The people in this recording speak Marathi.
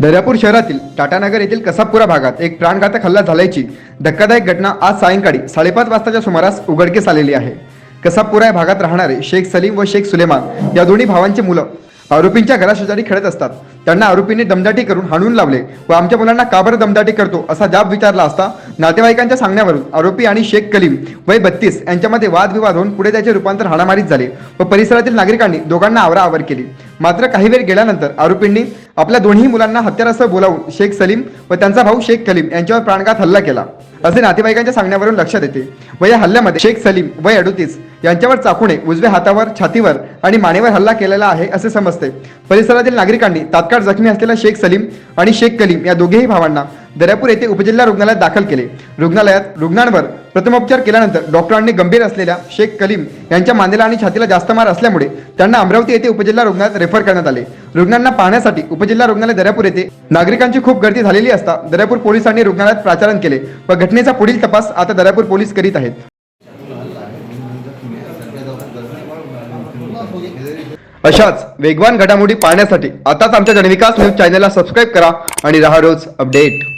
दर्यापूर शहरातील टाटानगर येथील कसाबपुरा भागात एक प्राणघातक हल्ला झाल्याची धक्कादायक घटना आज सायंकाळी साडेपाच वाजताच्या सुमारास उघडकीस आलेली आहे. कसाबपुरा या भागात राहणारे शेख सलीम व शेख सुलेमान या दोन्ही भावांची मुलं आरोपींच्या घराशेजारी खेळत असतात. त्यांना आरोपींनी दमदाटी करून हाणून लावले व आमच्या मुलांना का बरं दमदाटी करतो असा जाब विचारला असता नातेवाईकांच्या सांगण्यावरून आरोपी आणि शेख कलीम वय बत्तीस यांच्यामध्ये वादविवाद होऊन पुढे त्याचे रूपांतर हाणामारीत झाले व परिसरातील नागरिकांनी दोघांना आवराआवर केली. मात्र काही वेळ गेल्यानंतर आरोपींनी आपल्या दोन्ही मुलांना हत्यारासह बोलावून शेख सलीम व त्यांचा भाऊ शेख कलीम यांच्यावर प्राणघात हल्ला केला. असे नातेवाईकांच्या सांगण्यावरून लक्षात येते. व या हल्ल्यामध्ये शेख सलीम वय अडोतीस यांच्यावर चाकूने उजव्या हातावर छातीवर आणि मानेवर हल्ला केलेला आहे असे समजते. परिसरातील नागरिकांनी तात्काळ जखमी असलेला शेख सलीम आणि शेख कलीम या दोघेही भावांना दर्यापूर येथे उपजिल्हा रुग्णालयात दाखल केले. रुग्णालयात रुग्णांवर प्रथमोपचार केल्यानंतर डॉक्टरांनी गंभीर असलेल्या शेख कलीम यांच्या मानेला आणि छातीला जास्त मार असल्यामुळे त्यांना अमरावती येथे उपजिल्हा रुग्णालयात रेफर करण्यात आले. रुग्णांना पाहण्यासाठी उपजिल्हा रुग्णालय दर्यापूर येथे नागरिकांची खूप गर्दी झालेली असता दर्यापूर पोलिसांनी रुग्णालयात प्राचारण केले. व घटनेचा पुढील तपास आता दर्यापूर पोलीस करीत आहेत. अशाच वेगवान घडामोडी पाहण्यासाठी आताच आमच्या जनविकास न्यूज चॅनलला सबस्क्राईब करा आणि राहा रोज अपडेट.